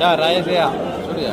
யா ராயசையா? சொல்லுயா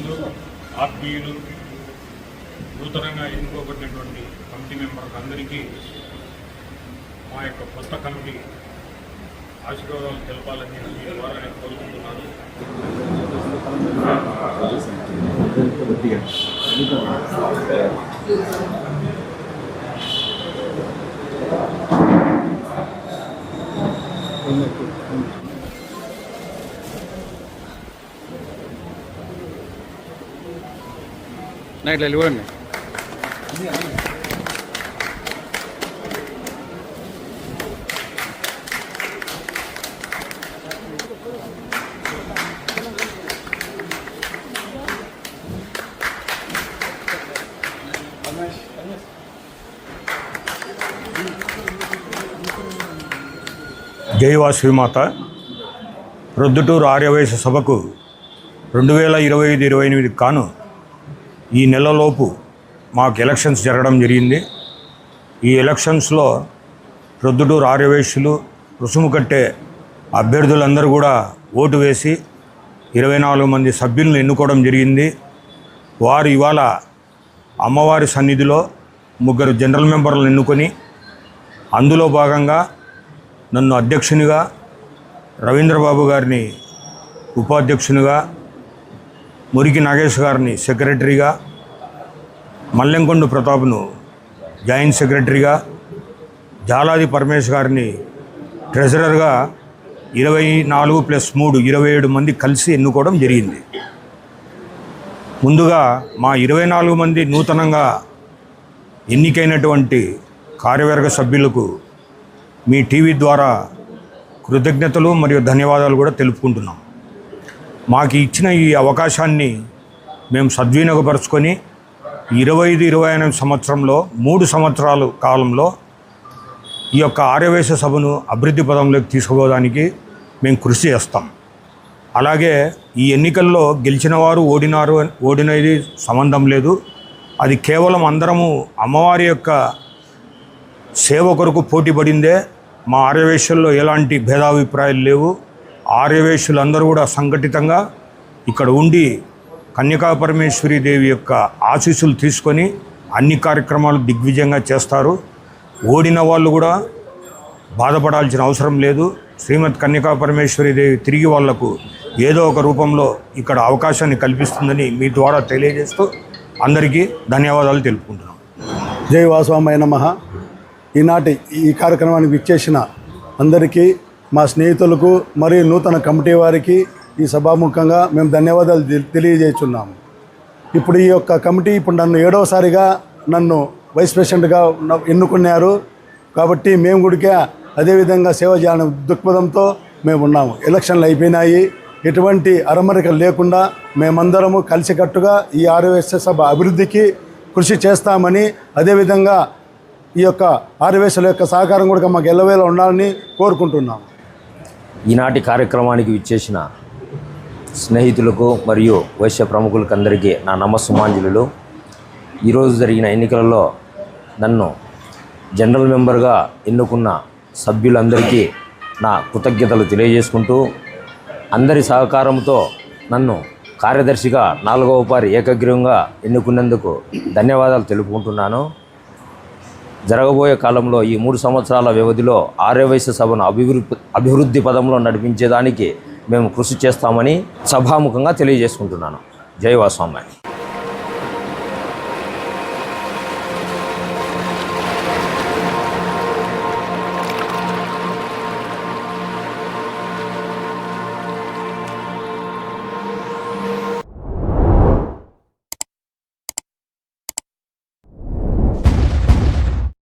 శ్రేయాభిలాషులు ఆత్మీయులు నూతనంగా ఎన్నుకోబడినటువంటి committee members అందరికీ మా యొక్క కొత్త కమిటీ ఆశీర్వాదాలు తెలపాలని మీ ద్వారా నేను కోరుకుంటున్నాను. నా ఇట్లా జైవా శ్రీమాత ప్రొద్దుటూరు ఆర్యవయస సభకు రెండు వేల ఇరవై ఐదు ఇరవై ఎనిమిది కాను ఈ నెలలోపు మాకు ఎలక్షన్స్ జరగడం జరిగింది. ఈ ఎలక్షన్స్లో ప్రొద్దుటూరు రార్యవేశ్యులు రుసుము కట్టే అభ్యర్థులందరూ కూడా ఓటు వేసి ఇరవై నాలుగు మంది సభ్యులను ఎన్నుకోవడం జరిగింది. వారు ఇవాళ అమ్మవారి సన్నిధిలో ముగ్గురు జనరల్ మెంబర్లను ఎన్నుకొని అందులో భాగంగా నన్ను అధ్యక్షునిగా రవీంద్రబాబు గారిని ఉపాధ్యక్షునిగా మురికి నాగేష్ గారిని సెక్రటరీగా మల్లెంకొండ ప్రతాప్ను జాయింట్ సెక్రటరీగా జాలాది పరమేష్ గారిని ట్రెజరర్గా ఇరవై నాలుగు ప్లస్ మూడు ఇరవై ఏడు మంది కలిసి ఎన్నుకోవడం జరిగింది. ముందుగా మా ఇరవై నాలుగు మంది నూతనంగా ఎన్నికైనటువంటి కార్యవర్గ సభ్యులకు మీ టీవీ ద్వారా కృతజ్ఞతలు మరియు ధన్యవాదాలు కూడా తెలుపుకుంటున్నాం. మాకు ఇచ్చిన ఈ అవకాశాన్ని మేము సద్వినియోగపరుచుకొని ఇరవై ఐదు ఇరవై ఎనిమిది సంవత్సరంలో మూడు సంవత్సరాలు కాలంలో ఈ యొక్క ఆర్యవేశ సభను అభివృద్ధి పదంలోకి తీసుకుపోవడానికి మేము కృషి చేస్తాం. అలాగే ఈ ఎన్నికల్లో గెలిచినవారు ఓడినారు ఓడినది సంబంధం లేదు. అది కేవలం అందరము అమ్మవారి యొక్క సేవ కొరకు పోటీ పడిందే మా ఆర్యవేశంలో ఎలాంటి భేదాభిప్రాయాలు లేవు. ఆర్యవేశ్యులందరూ కూడా సంఘటితంగా ఇక్కడ ఉండి కన్యకా పరమేశ్వరి దేవి యొక్క ఆశీస్సులు తీసుకొని అన్ని కార్యక్రమాలు దిగ్విజయంగా చేస్తారు. ఓడిన వాళ్ళు కూడా బాధపడాల్సిన అవసరం లేదు. శ్రీమద్ కన్యకా పరమేశ్వరి దేవి తిరిగి వాళ్ళకు ఏదో ఒక రూపంలో ఇక్కడ అవకాశాన్ని కల్పిస్తుందని మీ ద్వారా తెలియజేస్తూ అందరికీ ధన్యవాదాలు తెలుపుకుంటున్నాం. జై వాసవామయ నమ. ఈనాటి ఈ కార్యక్రమానికి విచ్చేసిన అందరికీ మా స్నేహితులకు మరియు నూతన కమిటీ వారికి ఈ సభాముఖంగా మేము ధన్యవాదాలు తెలియజేస్తున్నాము. ఇప్పుడు ఈ యొక్క కమిటీ ఇప్పుడు నన్ను ఏడవసారిగా నన్ను వైస్ ప్రెసిడెంట్గా ఎన్నుకున్నారు. కాబట్టి మేము కూడా అదేవిధంగా సేవ చేయాలని దృక్పథంతో మేము ఉన్నాము. ఎలక్షన్లు అయిపోయినాయి. ఎటువంటి అరమరికలు లేకుండా మేమందరము కలిసికట్టుగా ఈ ఆర్యవేశ సభ అభివృద్ధికి కృషి చేస్తామని అదేవిధంగా ఈ యొక్క ఆర్యవేశల యొక్క సహకారం కూడా మాకు ఎల్లవేళ ఉండాలని కోరుకుంటున్నాము. ఈనాటి కార్యక్రమానికి విచ్చేసిన స్నేహితులకు మరియు వైశ్య ప్రముఖులకు అందరికీ నా నమస్సుమాంజలులు. ఈరోజు జరిగిన ఎన్నికలలో నన్ను జనరల్ మెంబర్గా ఎన్నుకున్న సభ్యులందరికీ నా కృతజ్ఞతలు తెలియజేసుకుంటూ అందరి సహకారంతో నన్ను కార్యదర్శిగా నాలుగవ పారి ఏకగ్రీవంగా ఎన్నుకున్నందుకు ధన్యవాదాలు తెలుపుకుంటున్నాను. జరగబోయే కాలంలో ఈ మూడు సంవత్సరాల వ్యవధిలో ఆర్యవైశ్య సభను అభివృద్ధి అభివృద్ధి పదంలో నడిపించేదానికి మేము కృషి చేస్తామని సభాముఖంగా తెలియజేసుకుంటున్నాను. జై వాస్వామి